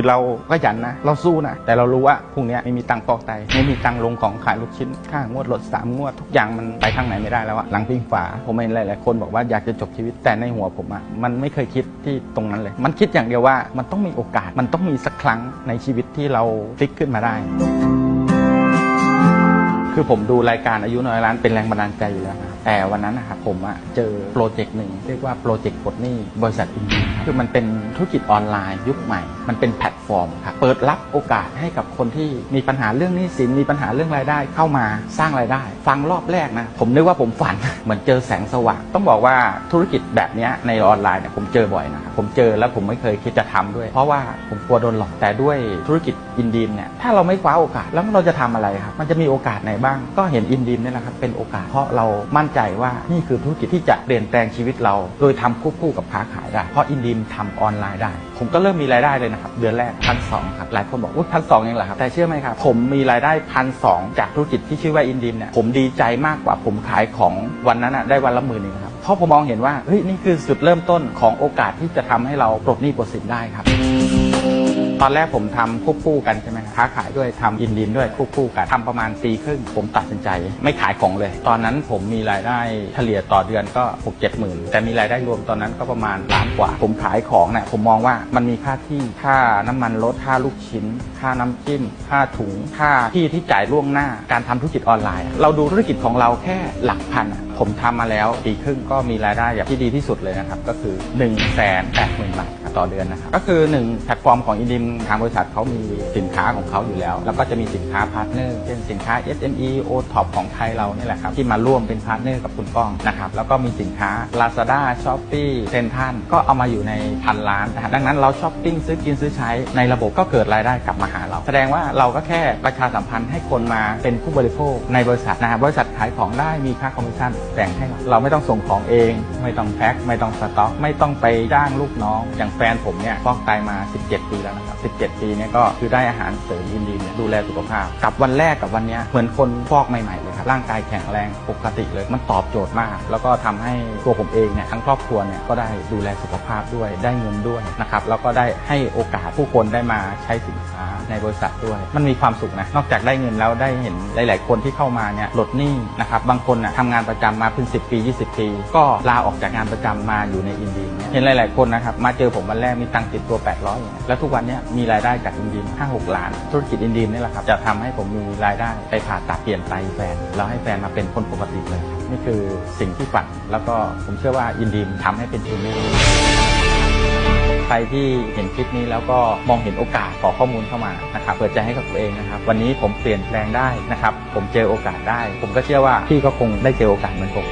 คือเราก็ยันนะ เราสู้นะ แต่เรารู้ว่าพรุ่งนี้ไม่มีตังค์ปอกไตไม่มีตังค์ลงของขายลูกชิ้นค่างวดรถสามงวด ทุกอย่างมันไปทางไหนไม่ได้แล้วอะหลังพิงฝา ผมเห็นหลายๆคนบอกว่าอยากจะจบชีวิตแต่ในหัวผมอะมันไม่เคยคิดที่ตรงนั้นเลย มันคิดอย่างเดียวว่ามันต้องมีโอกาสมันต้องมีสักครั้งในชีวิตที่เราพลิกขึ้นมาได้ คือผมดูรายการอายุน้อยล้านเป็นแรงบันดาลใจอยู่แล้วนะแต่วันนั้นนะครับผมอะเจอโปรเจกต์หนึ่งเรียกว่าโปรเจกต์ปลดหนี้บริษัทอินดีคือมันเป็นธุรกิจออนไลน์ยุคใหม่ มันเป็นแพลตฟอร์มครับเปิดรับโอกาสให้กับคนที่มีปัญหาเรื่องหนี้สินมีปัญหาเรื่องรายได้เข้ามาสร้างรายได้ ฟังรอบแรกนะผมนึกว่าผมฝัน เหมือนเจอแสงสว่างต้องบอกว่าธุรกิจแบบนี้ในออนไลน์เนี่ยผมเจอบ่อยนะครับผมเจอแล้วผมไม่เคยคิดจะทำด้วย เพราะว่าผมกลัวโดนหลอกแต่ด้วยธุรกิจอินดีมเนี่ยถ้าเราไม่คว้าโอกาสแล้วเราจะทำอะไรครับมันจะมีโอกาสไหนบ้างก็เห็นอินดีมเนี่ยแหละครับเป็นโอกาสเพราะเรามั่นใจว่านี่คือธุรกิจที่จะเปลี่ยนแปลงชีวิตเรา โดยทำควบคู่กับค้าขายได้ เพราะอินดีมทำออนไลน์ได้ ผมก็เริ่มมีรายได้เลยนะครับ เดือนแรกพันสองครับหลายคนบอกว่าพันสองเองเหรอครับแต่เชื่อไหมครับผมมีรายได้พันสองจากธุรกิจที่ชื่อว่าอินดีมเนี่ยผมดีใจมากกว่าผมขายของวันนั้นอะได้วันละหมื่นเองครับเพราะผมมองเห็นว่าเฮ้ยนี่คือจุดเริ่มต้นของโอกาสที่จะทำให้เราปลดหนี้ปลดสินได้ครับ ตอนแรกผมทำควบคู่กันใช่ไหม ค้าขายด้วยทำอินดินด้วยคู่กันทำประมาณปีครึ่งผมตัดสินใจ ไม่ขายของเลย ตอนนั้นผมมีรายได้เฉลี่ยต่อเดือนก็6 7หมื่นแต่มีรายได้รวมตอนนั้นก็ประมาณล้านกว่า ผมขายของเนี่ยผมมองว่ามันมีค่าที่ค่าน้ำมันรถค่าลูกชิ้น ค่าน้ำจิ้ม ค่าถุงค่าที่ที่จ่ายล่วงหน้า การทำธุรกิจออนไลน์ เราดูธุรกิจของเราแค่หลักพันผมทำมาแล้วปีครึ่งก็มีรายได้อย่างที่ดีที่สุดเลยนะครับก็คือ1นึ่งแสนแปดหมื่นบาทต่อเดือนนะครับก็คือ 1 แพลตฟอร์มของอินดิมทางบริษัทเขามีสินค้าของเขาอยู่แล้ว แล้วก็จะมีสินค้าพาร์ทเนอร์เช่นสินค้า SME O Top ของไทยเรานี่แหละครับที่มาร่วมเป็นพาร์ทเนอร์กับคุณก้องนะครับแล้วก็มีสินค้า Lazada Shopee c e n t r a l ก็เอามาอยู่ในพันล้านนะฮะดังนั้นเราช้อปปิ้งซื้อกินซื้อใช้ในระบบก็เกิดรายได้กลับมาหาเรา แสดงว่าเราก็แค่ประชาสัมพันธ์ให้คนมาเป็นผู้บริโภคในบริษัทนะฮะบริษัทขายของได้มีค่าคอมมิชชั่นแบ่งให้เราเราไม่ต้องส่งของเอง ไม่ต้องแพ็คไม่ต้องสต็อก ไม่ต้องไปจ้างลูกน้อง อย่างแฟนผมเนี่ยฟอกไตมา 17 ปีแล้วนะครับ 17 ปีเนี่ยก็คือได้อาหารเสริมยินดีเนี่ยดูแลสุขภาพ กับวันแรกกับวันเนี้ยเหมือนคนฟอกใหม่ๆเลย ร่างกายแข็งแรงปกติเลย มันตอบโจทย์มาก แล้วก็ทำให้ตัวผมเองเนี่ยทั้งครอบครัวเนี่ยก็ได้ดูแลสุขภาพด้วยได้เงินด้วยนะครับแล้วก็ได้ให้โอกาสผู้คนได้มาใช้สินค้าในบริษัทด้วย มันมีความสุขนะนอกจากได้เงินแล้วได้เห็นหลาย ๆ คนที่เข้ามาเนี่ยลดหนี้นะครับบางคนน่ะทำงานประจำมาเป็น 10 ปี 20 ปี ก็ลาออกจากงานประจำมาอยู่ในอินดีเนี่ยเห็นหลาย ๆ คนนะครับมาเจอผมวันแรกมีตังค์ติดตัว 800อย่างเงี้ยแล้วทุกวันเนี้ยมีรายได้จากอินดีห้าหกล้าน ธุรกิจอินดีนี่แหละครับจะทำให้ผมมีรายได้ไปผ่าตัดเปลี่ยนไตแฟนแล้วให้แฟนมาเป็นคนปกติเลยครับนี่คือสิ่งที่ฝันแล้วก็ผมเชื่อว่าอินดีมทำให้เป็นจริงได้ใครที่เห็นคลิปนี้แล้วก็มองเห็นโอกาสขอข้อมูลเข้ามานะครับเปิดใจให้กับตัวเองนะครับวันนี้ผมเปลี่ยนแปลงได้นะครับผมเจอโอกาสได้ ผมก็เชื่อว่าพี่ก็คงได้เจอโอกาสเหมือนผม